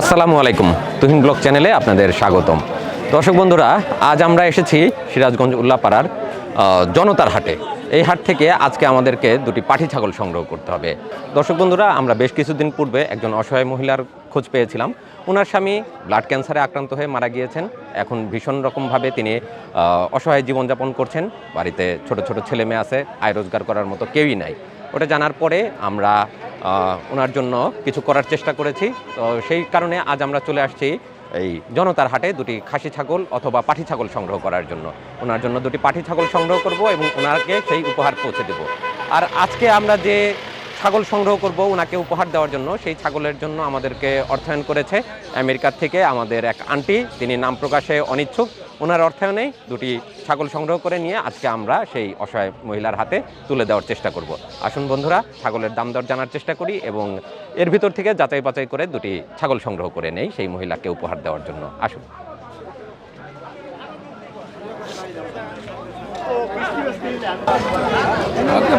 আসসালামু আলাইকুম। তুহিন ব্লগ চ্যানেলে আপনাদের স্বাগতম। দর্শক বন্ধুরা, আজ আমরা এসেছি সিরাজগঞ্জ উল্লাপাড়ার জনতার হাটে। এই হাট থেকে আজকে আমাদেরকে দুটি পাঠি ছাগল সংগ্রহ করতে হবে। দর্শক বন্ধুরা, আমরা বেশ কিছুদিন পূর্বে একজন অসহায় মহিলার খোঁজ পেয়েছিলাম। ওনার স্বামী ব্লাড ক্যান্সারে আক্রান্ত হয়ে মারা গিয়েছেন। এখন ভীষণ রকমভাবে তিনি অসহায় জীবনযাপন করছেন। বাড়িতে ছোট ছোট ছেলে মেয়ে আছে, আয় রোজগার করার মতো কেউই নাই। ওটা জানার পরে আমরা ওনার জন্য কিছু করার চেষ্টা করেছি। তো সেই কারণে আজ আমরা চলে আসছি এই জনতার হাটে দুটি খাসি ছাগল অথবা পাঠি ছাগল সংগ্রহ করার জন্য। ওনার জন্য দুটি পাঠি ছাগল সংগ্রহ করব এবং ওনাকে সেই উপহার পৌঁছে দেব। আর আজকে আমরা যে ছাগল সংগ্রহ করব, ওনাকে উপহার দেওয়ার জন্য, সেই ছাগলের জন্য আমাদেরকে অর্থায়ন করেছে আমেরিকার থেকে আমাদের এক আন্টি। তিনি নাম প্রকাশে অনিচ্ছুক। ওনার অর্থায়নে দুটি ছাগল সংগ্রহ করে নিয়ে আজকে আমরা সেই অসহায় মহিলার হাতে তুলে দেওয়ার চেষ্টা করব। আসুন বন্ধুরা ছাগলের দাম দর জানার চেষ্টা করি এবং এর ভিতর থেকে যাচাই বাছাই করে দুটি ছাগল সংগ্রহ করে নেই সেই মহিলাকে উপহার দেওয়ার জন্য। আসুন।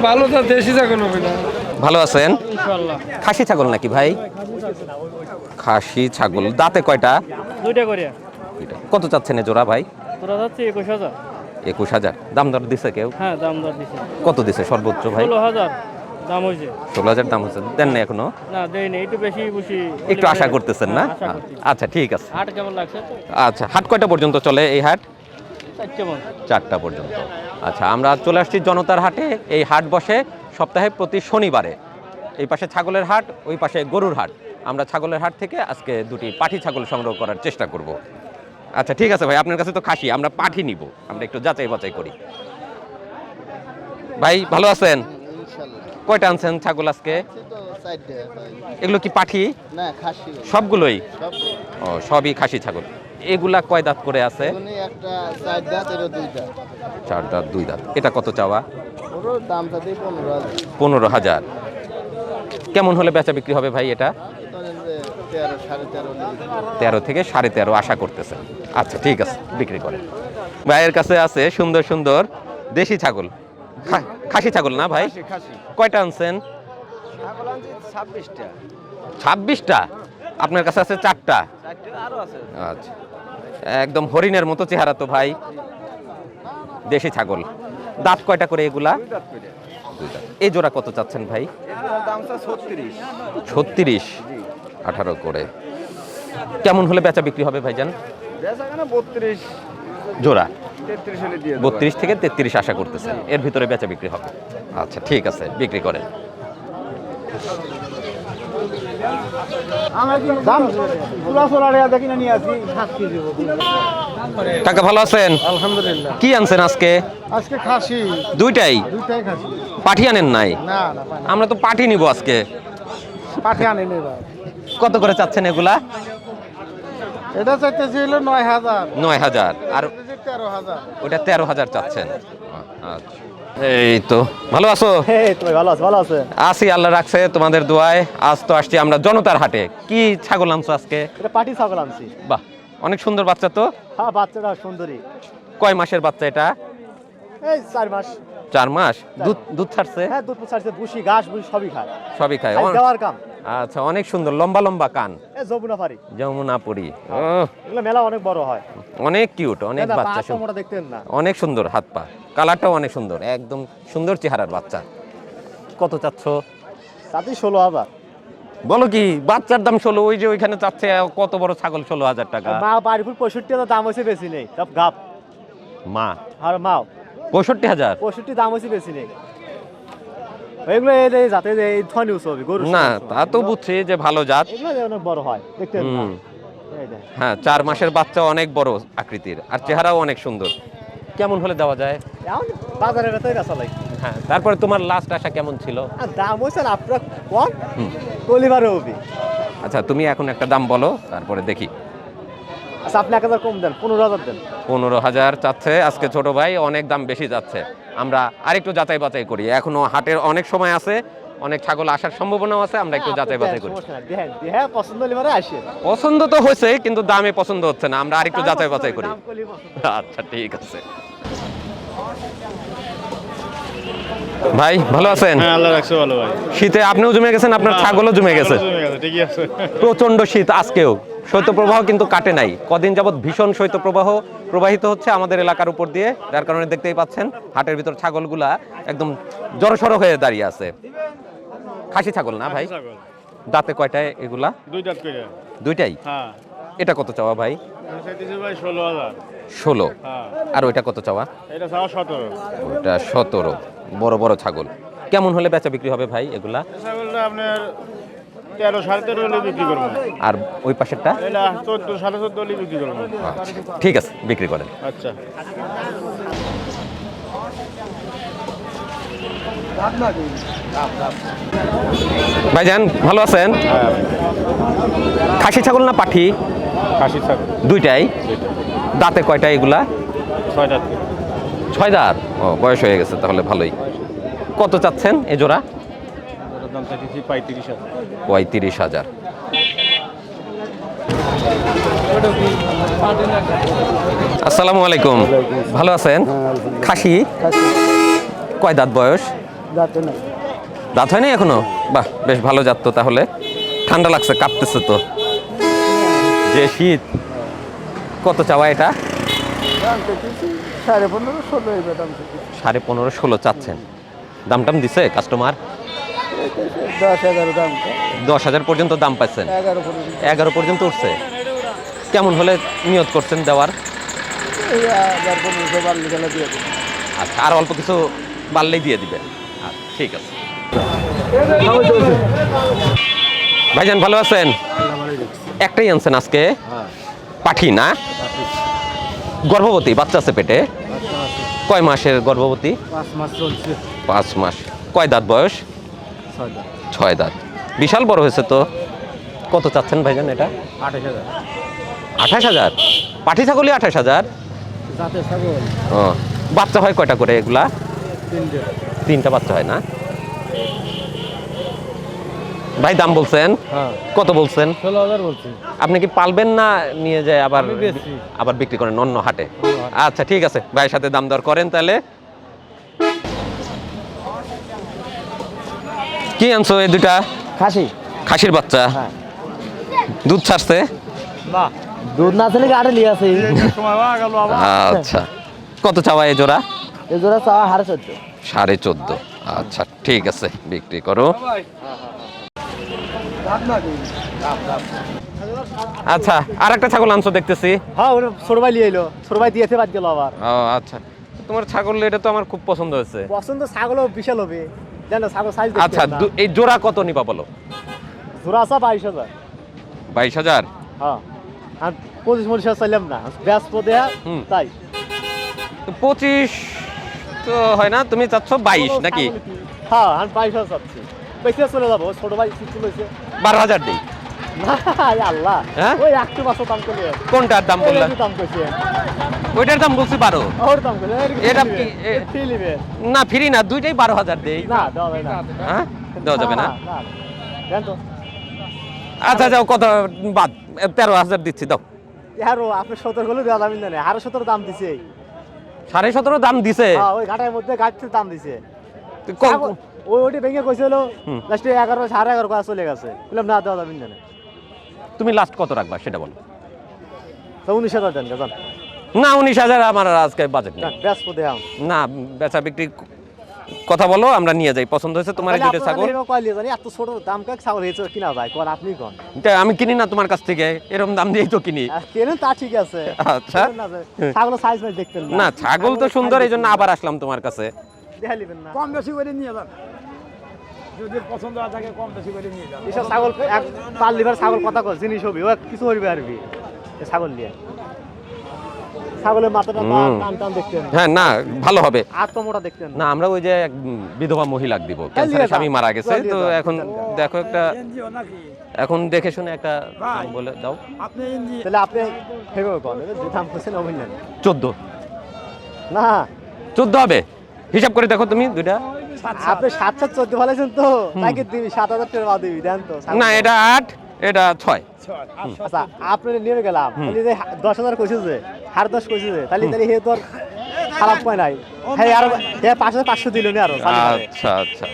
ভালো তো দেশি ছাগল ভালো আছেন? খাসি ছাগল নাকি ভাই? খাসি ছাগল দাঁতে কয়টা? দুইটা করে। দুইটা। কত চাচ্ছেন জোড়া ভাই? তোরা যাচ্ছে একুশ হাজার। একুশ হাজার। দাম দর দিছে কেউ? হ্যাঁ দাম দর দিছে। কত দিছে সর্বোচ্চ ভাই? ষোলো হাজার। দাম হয়েছে ষোলো হাজার দাম হচ্ছে দেন না এখনও? না দেই না একটু বেশি বুঝি একটু আশা করতেছেন না? আচ্ছা ঠিক আছে। হাট কেমন লাগছে? আচ্ছা হাট কয়টা পর্যন্ত চলে এই হাট? চারটা পর্যন্ত। আচ্ছা আমরা চলে আসছি জনতার হাটে। এই হাট বসে সপ্তাহে প্রতি শনিবারে। এই পাশে ছাগলের হাট ওই পাশে গরুর হাট। আমরা ছাগলের হাট থেকে আজকে দুটি পাঠি ছাগল সংগ্রহ করার চেষ্টা করব। আচ্ছা ঠিক আছে ভাই আপনার কাছে তো খাসি আমরা পাঠি নিব আমরা একটু যাচাই বাছাই করি। ভাই ভালো আছেন? কয়টা আনছেন ছাগল আজকে। এগুলো কি পাঠি? সবগুলোই? ও সবই খাসি ছাগল। এগুলা কয় দাঁত করে আছে? চার দাঁত দুই দাঁত। এটা কত চাওয়া? পনেরো হাজার। কেমন হলে বেচা বিক্রি হবে ভাই এটা? তেরো থেকে সাড়ে তেরো আশা করতেছে আচ্ছা ঠিক আছে বিক্রি করেন। ভাইয়ের কাছে আছে সুন্দর সুন্দর দেশি ছাগল। খাসি ছাগল না ভাই? কয়টা আনছেন? ছাব্বিশটা। আপনার কাছে আছে চারটা? আচ্ছা। একদম হরিণের মতো চেহারা তো ভাই। দেশি ছাগল। দাঁত কয়টা করে এগুলা? এই জোড়া কত চাচ্ছেন ভাই? ছত্রিশ। আঠারো করে। কেমন হলে বেচা বিক্রি হবে ভাইজান? বত্রিশ। জোড়া? বত্রিশ থেকে তেত্রিশ আশা করতেছেন। এর ভিতরে বেচা বিক্রি হবে। আচ্ছা ঠিক আছে বিক্রি করেন। টাকা ভালো আছেন? আলহামদুলিল্লাহ। কি আনছেন আজকে? আজকে খাসি। দুইটাই? দুইটাই খাসি। পাঠি আনেন নাই? না না আমরা তো পাঠি নিব আজকে। পাঠে আনি এবার। কত করে চাচ্ছেন এগুলা? এটা চাইতেছি হলো নয় হাজার। নয় হাজার। আর তেরো হাজার। ওটা তেরো হাজার চাচ্ছেন। আচ্ছা এই তো ভালো আছো? ভালো আছো ভালো আছে আসি আল্লাহ রাখছে তোমাদের দোয়ায়। আজ তো আসছি আমরা জনতার হাটে। কি ছাগল আনছো আজকে? এটা পাটি ছাগল আনছি। বাহ অনেক সুন্দর বাচ্চা তো। হ্যাঁ বাচ্চাটা সুন্দরী। কয় মাসের বাচ্চা এটা? এই চার মাস। চার মাস? দুধ দুধ ছাড়ছে? হ্যাঁ দুধ ছাড়ছে ভুসি ঘাস ভুসি সবই খায়। সবই খায়। দেওয়ার কাম। আচ্ছা অনেক সুন্দর লম্বা লম্বা কান। এ যমুনা পারি। যমুনাপুরি এগুলো মেলা অনেক বড় হয়। অনেক কিউট অনেক বাচ্চা দেখতেন না। অনেক সুন্দর হাত পা। কালারটাও অনেক সুন্দর একদম সুন্দর চেহারার বাচ্চা। কত চাচ্ছ? তাতে ষোলো হাজার। বলো কি বাচ্চার দাম ষোলো ওই যে ওইখানে চাচ্ছে কত বড় ছাগল ষোলো হাজার টাকা? মা বাড়িপুর পঁয়ষট্টি হাজার দাম হয়েছে বেশি নেই। সব গাপ মা? আর মাও। পঁয়ষট্টি হাজার? পঁয়ষট্টি দাম হয়েছে বেশি নেই। এগুলো এই যে এই গরু না তা তো বুঝছি যে ভালো জাত। এগুলো অনেক বড় হয়। হ্যাঁ চার মাসের বাচ্চা অনেক বড় আকৃতির আর চেহারাও অনেক সুন্দর। কেমন হলে দেওয়া যায়? বাজারে বেতাই বেচা লাগে হ্যাঁ তারপরে তোমার লাস্ট আশা কেমন ছিল? দাম হয়েছে আপনার কম কলিবারে হবি আচ্ছা তুমি এখন একটা দাম বলো তারপরে দেখি। আচ্ছা আপনি এক হাজার কম দেন পনেরো হাজার দেন। পনেরো হাজার চাচ্ছে আজকে ছোট ভাই অনেক দাম বেশি যাচ্ছে। আমরা আরেকটু যাচাই বাছাই করি। এখনও হাটের অনেক সময় আছে অনেক ছাগল আসার সম্ভাবনাও আছে আমরা একটু যাচাই বাছাই করি। দেখেন পছন্দ তো হয়েছে কিন্তু দামে পছন্দ হচ্ছে না আমরা আরেকটু যাচাই বাছাই করি। আচ্ছা ঠিক আছে। ভাই ভালো আছেন? হ্যাঁ শীতে আপনিও জমে গেছেন আপনার ছাগলও জমে গেছে? জমে গেছে ঠিকই আছে। প্রচণ্ড শীত আজকেও। শৈত্যপ্রবাহ কিন্তু কাটে নাই। কদিন যাবৎ ভীষণ শৈত্যপ্রবাহ প্রবাহিত হচ্ছে আমাদের এলাকার উপর দিয়ে। যার কারণে দেখতেই পাচ্ছেন হাটের ভিতর ছাগলগুলা একদম জড়সড় হয়ে দাঁড়িয়ে আছে। খাসি ছাগল না ভাই? দাঁতে কয়টায় এগুলা? দুইটাই? হ্যাঁ। এটা কত চাওয়া ভাই? ষোলো হ্যাঁ। আর ওইটা কত চাওয়া? সতেরো। ওটা সতেরো। বড় বড় ছাগল। কেমন হলে বেচা বিক্রি হবে ভাই এগুলা? আপনার তেরো সাড়ে তেরো হলে বিক্রি করব। আর ওই পাশেরটা? চোদ্দ সাড়ে চোদ্দ হলে বিক্রি করব। আচ্ছা, ঠিক আছে বিক্রি করেন। আচ্ছা। ভাইজান ভালো আছেন? খাসি ছাগল না পাঠি খাসি ছাগল। দুইটাই? দাঁতে কয়টা এগুলা? ছয় দাঁত ছয় দাঁত? ও বয়স হয়ে গেছে তাহলে ভালোই। কত চাচ্ছেন এ জোড়া? ওটার দাম পঁয়ত্রিশ হাজার। পঁয়ত্রিশ হাজার। আসসালামু আলাইকুম। ভালো আছেন? খাসি? কয় দাঁত বয়স? যাতে না দাঁত হয়নি এখনও? বাহ বেশ ভালো জাত তো তাহলে। ঠান্ডা লাগছে কাঁপতেছে তো। যে শীত। কত চাওয়া এটা? সাড়ে পনেরো ষোলো চাচ্ছেন। দাম টাম দিছে কাস্টমার দশ এগারো দামটা দশ হাজার পর্যন্ত দাম পাচ্ছেন। এগারো পনেরো এগারো পর্যন্ত উঠছে। কেমন হলে নিয়ত করছেন দেওয়ার? দেবো। আচ্ছা আর অল্প কিছু বাড়লেই দিয়ে দিবেন। আচ্ছা ঠিক আছে। ভাইজান ভালো আছেন? একটাই আনছেন আজকে? পাঠি না? গর্ভবতী বাচ্চা আছে পেটে? কয় মাসের গর্ভবতী? পাঁচ মাস পাঁচ মাস। কয় দাঁত বয়স? ছয় দাঁত। বিশাল বড় হয়েছে তো। কত চাচ্ছেন ভাইজান এটা? আঠাশ হাজার। আঠাশ হাজার? পাঠি ছাগলই আঠাশ হাজার? ও বাচ্চা হয় কয়টা করে এগুলা? তিনটা। বাচ্চা হয় না? ভাই দাম বলছেন? হ্যাঁ। কত বলছেন? আপনি কি পালবেন না নিয়ে যায় আবার আবার বিক্রি করেন অন্য হাটে। আচ্ছা ঠিক আছে। ভাইয়ের সাথে দাম দর করেন তাহলে। কি আনছো এই দুটা খাসি। খাসির বাচ্চা। হ্যাঁ। দুধ ছাড়ছে? না দুধ না ছেলে গাড়ি লিয়ে আছে আচ্ছা। কত চাওয়া এই জোড়া? এই জোড়া চাওয়া হারে চোদ্দ। সাড়ে চোদ্দ। আচ্ছা ঠিক আছে বিক্রি করো। আচ্ছা আর একটা ছাগল আনছো দেখতেছি। হ্যাঁ ওটা ছোট ভাই লিয়ে এলো। ছোট ভাই দিয়েছে বাদ গেল আবার। ও আচ্ছা। তোমার ছাগল এটা তো আমার খুব পছন্দ হয়েছে। পছন্দ ছাগলও বিশাল হবে। ছাগল আচ্ছা এই জোড়া কত নিবা বলো? জোড়া আছে বাইশ হাজার। বাইশ হাজার? হ্যাঁ। আর পঁচিশ মরিশ চাইলাম না। ব্যস্ত দেয়া। তাই। পঁচিশ তো হয় না তুমি চাচ্ছ বাইশ নাকি? হ্যাঁ আমি বাইশ হাজার চাচ্ছি। বেশি চলে যাব ছোট ভাই সিস্টেম বারো হাজার দিই। আল্লাহ। হ্যাঁ? ওই একটু বছর দাম করলে কোনটার দাম করছে ওইটার দাম বলছি বারো। ওর দাম করলে এটা ফ্রি? নিবে? না ফ্রি না দুইটাই বারো হাজার দেই। না দেওয়া যায় না। হ্যাঁ? দেওয়া যাবে না? তো। আচ্ছা যাও কত বাদ। তেরো হাজার দিচ্ছি দাও। আরও আপনি সতেরো গুলো দেওয়া যাবেন না আরও সতেরো দাম দিছে। সাড়ে সতেরো দাম দিছে? হ্যাঁ ওই ঘাটের মধ্যে গাছটির দাম দিছে। ওই ওইটি ভেঙে কইছিল লাস্টে এগারো সাড়ে এগারো চলে গেছে। বললাম না দেওয়া যাবেন না তুমি লাস্ট কত রাখবা সেটা বলো। উনিশ হাজার দেন না উনিশ হাজার আমার আজকে বাজেট না বেচা বিক্রি কথা বলো আমরা নিয়ে যাই। পছন্দ হয়েছে তোমার এই দুটো ছাগল এত ছোট দাম কাক ছাগল হয়েছে কিনা যায় কোন আপনি কোন? আমি কিনি না তোমার কাছ থেকে এরকম দাম দিয়েই তো কিনি। কেনেন তা ঠিক আছে। আচ্ছা। না ছাগল সাইজ দেখতেন না। ছাগল তো সুন্দর এই জন্য আবার আসলাম তোমার কাছে। কম বেশি করে নিয়ে যান। যদি পছন্দ হয় থাকে কম বেশি করে নিয়ে যান এসব ছাগল এক পাল লিভার ছাগল কথা কর জিনিস হবি ও কিছু করবি আরবি ছাগল নিয়ে। ছাগলের মাথাটা টান টান দেখতেন হ্যাঁ না ভালো হবে। আর তো মোটা দেখতেন না। আমরা ওই যে এক বিধবা মহিলা দিব। ক্যান্সারে স্বামী মারা গেছে তো এখন দেখো একটা এখন দেখে শুনে একটা বলে দাও। আপনি তাহলে আপনি ভেবে কোন যে দাম করছেন অভিনয় চোদ্দ। না। চোদ্দ হবে। হিসাব করে দেখো তুমি দুইটা। আপনি সাত সাত চোদ্দ ফেলেছেন তো তাকে দিবি সাত হাজার টাকা দিবি দেন তো না এটা আট এটা ছয়। আচ্ছা আপনি নিয়ে গেলাম। যে দশ হাজার কইছে যে হার দশ কইছে যে তাহলে তাহলে হে তোর খারাপ কয় নাই। হ্যাঁ আর হ্যাঁ পাঁচশো পাঁচশো দিল নি আরও আচ্ছা আচ্ছা।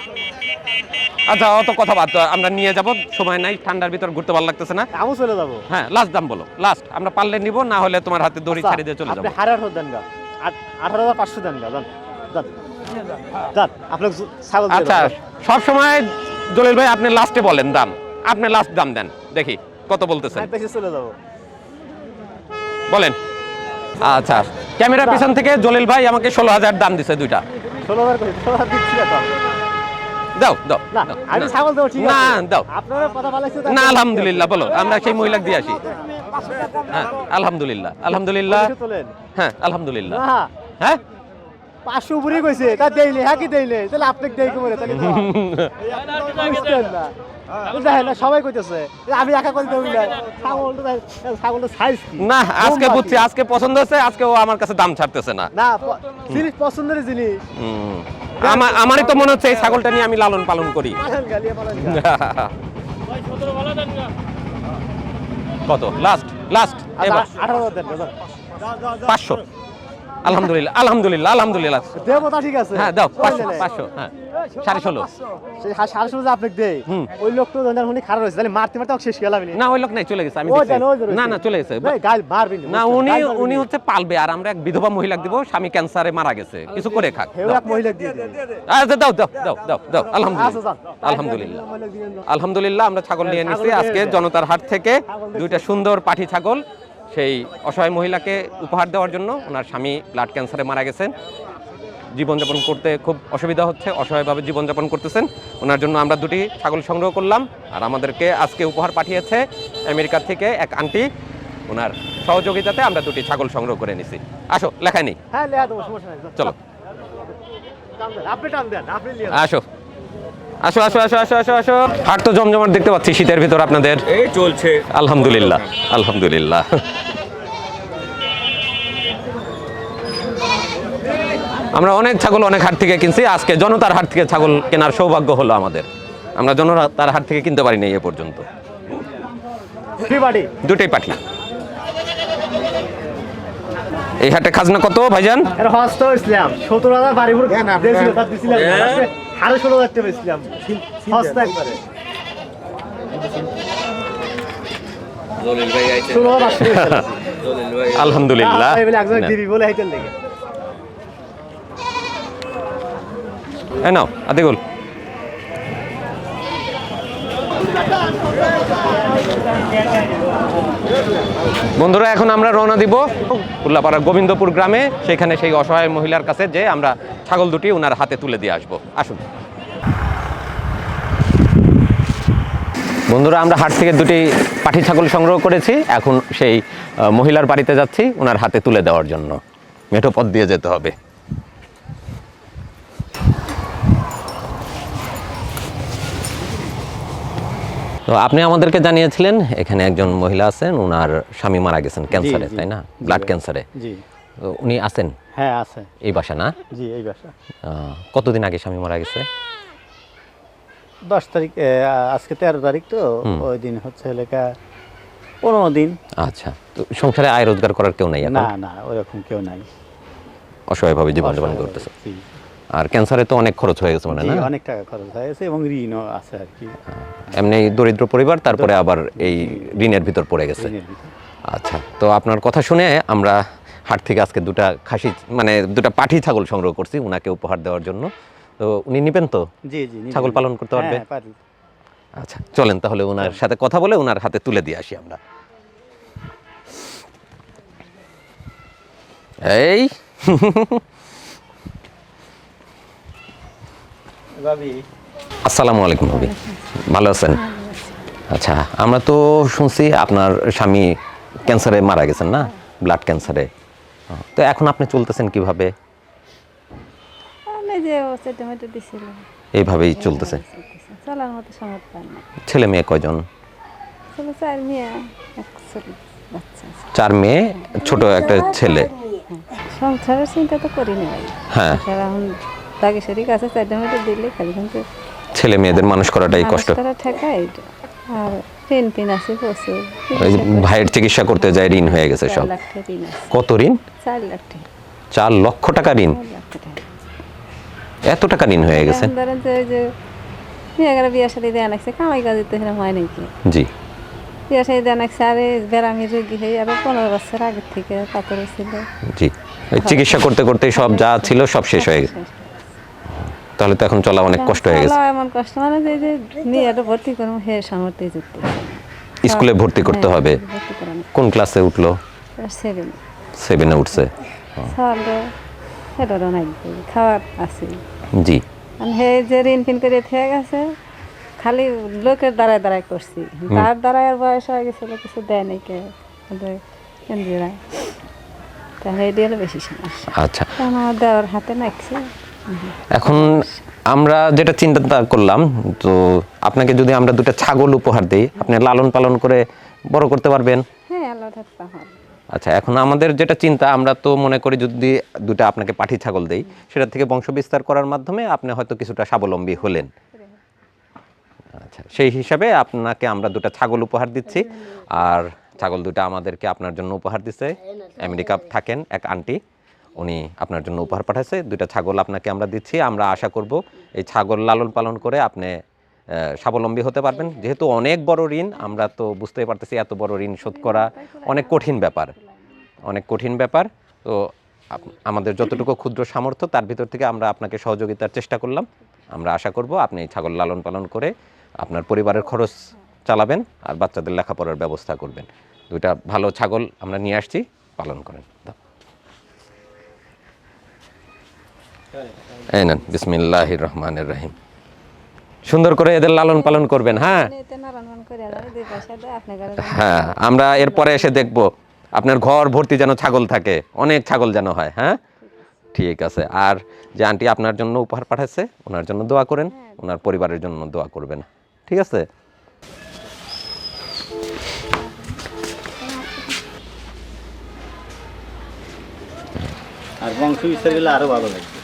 আচ্ছা অত কথা বাদ আমরা নিয়ে যাব সময় নাই ঠান্ডার ভিতর ঘুরতে ভালো লাগতেছে না। আমিও চলে যাব। হ্যাঁ লাস্ট দাম বলো লাস্ট আমরা পারলে নিব না হলে তোমার হাতে দড়ি আচ্ছা, ছেড়ে দিয়ে চলে আপনি যাব। হাজার দেন গা। আঠারো হাজার পাঁচশো দেন গা যান। আচ্ছা দেবো। সব সময় জলিল ভাই আপনি লাস্টে বলেন দাম আপনি লাস্ট দাম দেন দেখি কত বলতেছেন। চলে যাব। বলেন। আচ্ছা ক্যামেরা পিছন থেকে জলিল ভাই আমাকে ষোলো হাজার দাম দিছে দুইটা। ষোলো হাজার ষোলো হাজার দিচ্ছি দাও দাও না দাও, আমি ছাগল দেবো ঠিক না দাও। আপনারা কথা বলাইছে না আলহামদুলিল্লাহ বলো আমরা সেই মহিলাকে দিয়ে আসি। হ্যাঁ আলহামদুলিল্লাহ আলহামদুলিল্লাহ। হ্যাঁ আলহামদুলিল্লাহ। হ্যাঁ? পাঁচশো উপরে কইছে তা দেইলে হ্যাঁ কি দেইলে? তাহলে আপনি দেই কমরে তাহলে বুঝতেন না। সবাই কইতেছে আমি একা করে দেবো না। ছাগলটা সাইজ না আজকে বুঝছি আজকে পছন্দ হচ্ছে আজকে ও আমার কাছে দাম ছাড়তেছে না। না জিনিস পছন্দের জিনিস। আমার আমারই তো মনে হচ্ছে এই ছাগলটা নিয়ে আমি লালন পালন করি। কত? লাস্ট লাস্ট এবার। আচ্ছা, আঠারো হাজার দেন গা, যান। পাঁচশো। আলহামদুলিল্লাহ আলহামদুলিল্লাহ আলহামদুলিল্লাহ। দেবতা ঠিক আছে। হ্যাঁ দাও পাঁচশো পাঁচশো হ্যাঁ সাড়ে ষোলো। সাড়ে ষোলো যে আপনাকে দেই ওই লোক তো উনি খারাপ হয়েছে তাহলে মারতে মারতে শেষ গেলাম না ওই লোক নাই চলে গেছে আমি ওই দেখছি। দেন, ওই যে রয়েছে। না না চলে গেছে। এই, গাল মারবি না উনি উনি হচ্ছে পালবে আর আমরা এক বিধবা মহিলাকে দিব স্বামী ক্যান্সারে মারা গেছে। কিছু করে খাক। দাও। এক মহিলা দিয়ে দিন। আচ্ছা দাও দাও দাও দাও দাও আলহামদুলিল্লাহ মহিলা। আলহামদুলিল্লাহ। আমরা ছাগল নিয়ে নিচ্ছি আজকে জনতার হাট থেকে দুইটা সুন্দর পাঠি ছাগল। সেই অসহায় মহিলাকে উপহার দেওয়ার জন্য ওনার স্বামী ব্লাড ক্যান্সারে মারা গেছেন। জীবনযাপন করতে খুব অসুবিধা হচ্ছে অসহায়ভাবে জীবনযাপন করতেছেন। ওনার জন্য আমরা দুটি ছাগল সংগ্রহ করলাম আর আমাদেরকে আজকে উপহার পাঠিয়েছে আমেরিকা থেকে এক আন্টি। ওনার সহযোগিতাতে আমরা দুটি ছাগল সংগ্রহ করে নিছি। আসো লেখাই নেই। হ্যাঁ। চলো। আসো। আসো আসো আসো আসো আসো আসো। হাট তো জমজমাট দেখতে পাচ্ছি শীতের ভিতর আপনাদের। এই চলছে। আলহামদুলিল্লাহ আলহামদুলিল্লাহ। আমরা অনেক ছাগল অনেক হাট থেকে কিনছি আজকে জনতার হাট থেকে ছাগল কেনার সৌভাগ্য হলো আমাদের। আমরা জনতার হাট থেকে কিনতে পারিনি এ পর্যন্ত। দুটোই পাঠি এই হাটে খাজনা কত ভাইজান? এর হস্ত ইসলাম। সতেরো হাজার আরও ষোলো হাজার টাকা ইসলাম হস্ত একবারে। আলহামদুলিল্লাহ বলে হাইতেল লেগে এই নাও আদিগুল বন্ধুরা, এখন আমরা রওনা দিব উল্লাপাড়া গোবিন্দপুর গ্রামে। সেখানে সেই অসহায় মহিলার কাছে যে আমরা ছাগল দুটি ওনার হাতে তুলে দিয়ে আসব। আসুন। বন্ধুরা, আমরা হাট থেকে দুটি পাঠি ছাগল সংগ্রহ করেছি। এখন সেই মহিলার বাড়িতে যাচ্ছি ওনার হাতে তুলে দেওয়ার জন্য। মেঠো পথ দিয়ে যেতে হবে। তো আপনি আমাদেরকে জানিয়েছিলেন এখানে একজন মহিলা আছেন ওনার স্বামী মারা গেছেন ক্যান্সারে তাই না? ব্লাড ক্যান্সারে। জি। তো উনি আছেন? হ্যাঁ আছে এই বাসা না? জি এই বাসা। কতদিন আগে স্বামী মারা গেছে? দশ তারিখ আজকে তেরো তারিখ তো ওই দিন হচ্ছে লেখা পনেরো দিন। আচ্ছা তো সংসারে আয় রোজগার করার কেউ নাই না না ওরকম কেউ নাই। অসহায়ভাবে জীবনযাপন করতেছে। আর ক্যান্সারে তো অনেক খরচ হয়ে গেছে মানে না? অনেক টাকা খরচ হয়েছে এবং ঋণও আছে আর কি। এমনি দরিদ্র পরিবার তারপরে আবার এই ঋণের ভিতর পড়ে গেছে। আচ্ছা তো আপনার কথা শুনে আমরা হাট থেকে আজকে দুটা খাসি মানে দুটা পাঠি ছাগল সংগ্রহ করছি উনাকে উপহার দেওয়ার জন্য। তো উনি নেবেন তো? জি জি ছাগল পালন করতে পারবে? হ্যাঁ। আচ্ছা চলেন তাহলে ওনার সাথে কথা বলে ওনার হাতে তুলে দিয়ে আসি আমরা। এই ভাবি আসসালামু আলাইকুম ভাবি। ভালো আছেন? আচ্ছা আমরা তো শুনছি আপনার স্বামী ক্যান্সারে মারা গেছেন না? ব্লাড ক্যান্সারে। তো এখন আপনি চলতেছেন কীভাবে? এইভাবেই চলতেছে। ছেলে মেয়ে কয়জন? চার মেয়ে ছোট বাচ্চা আছে। চার মেয়ে ছোট একটা ছেলে। সংসারের চিন্তা তো করি না ভাই হ্যাঁ তাকে শরীর আছে চারটে মিনিটে দিলে খালি কিন্তু ছেলে মেয়েদের মানুষ করাটাই কষ্ট। করা এটা। আর পেন পেন আছে প্রচুর। ভাইয়ের চিকিৎসা করতে যায় ঋণ হয়ে গেছে সব। ঋণ কত ঋণ? চার লাখ টাকা। চার লক্ষ টাকা ঋণ? এত টাকা ঋণ হয়ে গেছে। ধরেন যে যে বিয়ে বিয়ে সাথে দেওয়া লাগছে কামাই কাজ তো এরকম হয় নাকি? জি। বিয়ে সাথে দেওয়া লাগছে আরে বেড়ামি রোগী হয়ে আরও পনেরো বছর আগের থেকে পাথর ছিল। জি। চিকিৎসা করতে করতে সব যা ছিল সব শেষ হয়ে গেছে। তাহলে তো এখন চলা অনেক কষ্ট হয়ে গেছে। এমন কষ্ট মানে যে যে মেয়েটা ভর্তি করব হে সামর্থ্য যুক্ত। স্কুলে ভর্তি করতে হ্যাঁ, হবে। ভর্তি করানো। কোন ক্লাসে উঠল? সেভেন সেভেনে উঠছে। সেটারও নাই খাওয়ার আছে। জি। আর হে যে ঋণ ফিন করে থেকে গেছে খালি লোকের দ্বারায় দ্বারায় করছি। তার দ্বারাই আর বয়স হয়ে গেছিল কিছু দেয় নাই কে? ওদের কেন্দ্রীয়রা তাহলে এটি হলো বেশি সমস্যা। আচ্ছা। আমার দেওয়ার হাতে নাকছে এখন আমরা যেটা চিন্তা করলাম তো আপনাকে যদি আমরা দুটো ছাগল উপহার দিই আপনি লালন পালন করে বড় করতে পারবেন? হ্যাঁ আচ্ছা এখন আমাদের যেটা চিন্তা আমরা তো মনে করি যদি দুটো আপনাকে পাঠি ছাগল দেই সেটা থেকে বংশ বিস্তার করার মাধ্যমে আপনি হয়তো কিছুটা স্বাবলম্বী হলেন। আচ্ছা সেই হিসাবে আপনাকে আমরা দুটো ছাগল উপহার দিচ্ছি। আর ছাগল দুটো আমাদেরকে আপনার জন্য উপহার দিচ্ছে আমেরিকা থাকেন এক আন্টি। উনি আপনার জন্য উপহার পাঠাচ্ছে দুইটা ছাগল আপনাকে আমরা দিচ্ছি। আমরা আশা করব এই ছাগল লালন পালন করে আপনি স্বাবলম্বী হতে পারবেন। যেহেতু অনেক বড় ঋণ, আমরা তো বুঝতেই পারতেছি এত বড় ঋণ শোধ করা অনেক কঠিন ব্যাপার। অনেক কঠিন ব্যাপার। তো আমাদের যতটুকু ক্ষুদ্র সামর্থ্য, তার ভিতর থেকে আমরা আপনাকে সহযোগিতার চেষ্টা করলাম। আমরা আশা করব আপনি এই ছাগল লালন পালন করে আপনার পরিবারের খরচ চালাবেন আর বাচ্চাদের লেখাপড়ার ব্যবস্থা করবেন। দুইটা ভালো ছাগল আমরা নিয়ে আসছি, পালন করেন দাও। এই নেন রহমানির রহিম। সুন্দর করে এদের লালন পালন করবেন হ্যাঁ? হ্যাঁ আমরা এরপরে এসে দেখব আপনার ঘর ভর্তি যেন ছাগল থাকে অনেক ছাগল যেন হয় হ্যাঁ? ঠিক আছে আর যে আন্টি আপনার জন্য উপহার পাঠাচ্ছে ওনার জন্য দোয়া করেন ওনার পরিবারের জন্য দোয়া করবেন ঠিক আছে? আর বংশ বিস্তার গেলে আরও ভালো লাগবে।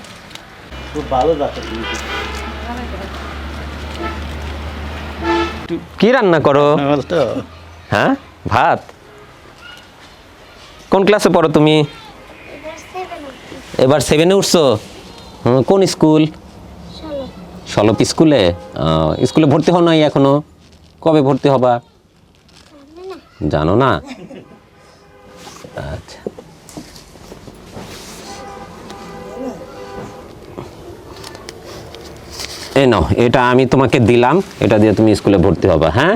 খুব ভালো জাতের কি রান্না করো? হ্যাঁ? ভাত? কোন ক্লাসে পড়ো তুমি? এবার সেভেনে উঠছো? হুম, কোন স্কুল? সলপ স্কুলে? আহ, স্কুলে ভর্তি হও নাই এখনও? কবে ভর্তি হবা? জানো না? এই নাও এটা আমি তোমাকে দিলাম এটা দিয়ে তুমি স্কুলে ভর্তি হবা হ্যাঁ?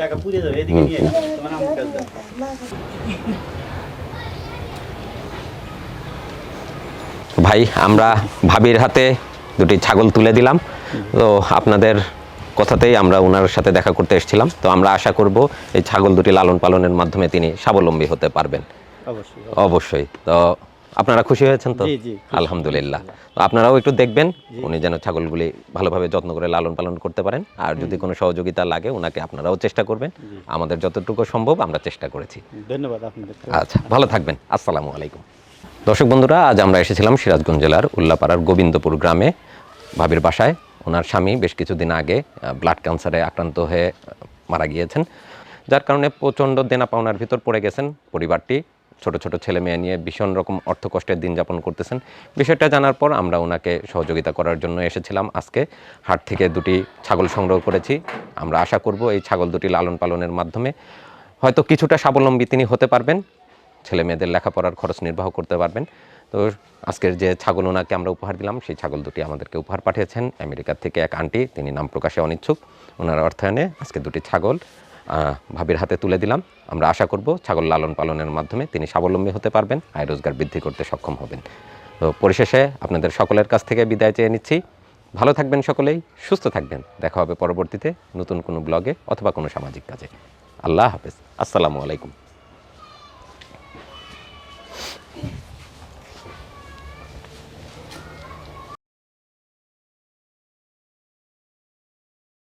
টাকা পুড়ে যাবে এদিকে নিয়ে তোমার আমার কাছে ভাই আমরা ভাবির হাতে দুটি ছাগল তুলে দিলাম। তো আপনাদের কথাতেই আমরা ওনার সাথে দেখা করতে এসেছিলাম। তো আমরা আশা করব এই ছাগল দুটি লালন পালনের মাধ্যমে তিনি স্বাবলম্বী হতে পারবেন। অবশ্যই। অবশ্যই তো আপনারা খুশি হয়েছেন তো। আলহামদুলিল্লাহ। তো আপনারাও একটু দেখবেন উনি যেন ছাগলগুলি ভালোভাবে যত্ন করে লালন পালন করতে পারেন। আর যদি কোনো সহযোগিতা লাগে ওনাকে আপনারাও চেষ্টা করবেন। আমাদের যতটুকু সম্ভব আমরা চেষ্টা করেছি। ধন্যবাদ আপনাদের। আচ্ছা ভালো থাকবেন। আসসালামু আলাইকুম। দর্শক বন্ধুরা আজ আমরা এসেছিলাম সিরাজগঞ্জ জেলার উল্লাপাড়ার গোবিন্দপুর গ্রামে। ভাবির বাসায় ওনার স্বামী বেশ কিছুদিন আগে ব্লাড ক্যান্সারে আক্রান্ত হয়ে মারা গিয়েছেন। যার কারণে প্রচণ্ড দেনা পাওনার ভিতর পড়ে গেছেন পরিবারটি। ছোট ছোট ছেলে মেয়ে নিয়ে ভীষণ রকম অর্থ কষ্টের দিন যাপন করতেছেন। বিষয়টা জানার পর আমরা ওনাকে সহযোগিতা করার জন্য এসেছিলাম। আজকে হাট থেকে দুটি ছাগল সংগ্রহ করেছি। আমরা আশা করব এই ছাগল দুটি লালন পালনের মাধ্যমে হয়তো কিছুটা স্বাবলম্বী তিনি হতে পারবেন। ছেলে মেয়েদের লেখাপড়ার খরচ নির্বাহ করতে পারবেন। তো আজকের যে ছাগল ওনাকে আমরা উপহার দিলাম, সেই ছাগল দুটি আমাদেরকে উপহার পাঠিয়েছেন। আমেরিকার থেকে এক আন্টি, তিনি নাম প্রকাশে অনিচ্ছুক। ওনার অর্থায়নে আজকে দুটি ছাগল ভাবির হাতে তুলে দিলাম। আমরা আশা করব ছাগল লালন পালনের মাধ্যমে তিনি স্বাবলম্বী হতে পারবেন, আয় রোজগার বৃদ্ধি করতে সক্ষম হবেন। তো পরিশেষে আপনাদের সকলের কাছ থেকে বিদায় চেয়ে নিচ্ছি। ভালো থাকবেন সকলেই, সুস্থ থাকবেন। দেখা হবে পরবর্তীতে নতুন কোনো ব্লগে অথবা কোনো সামাজিক কাজে। আল্লাহ হাফেজ। আসসালামু আলাইকুম।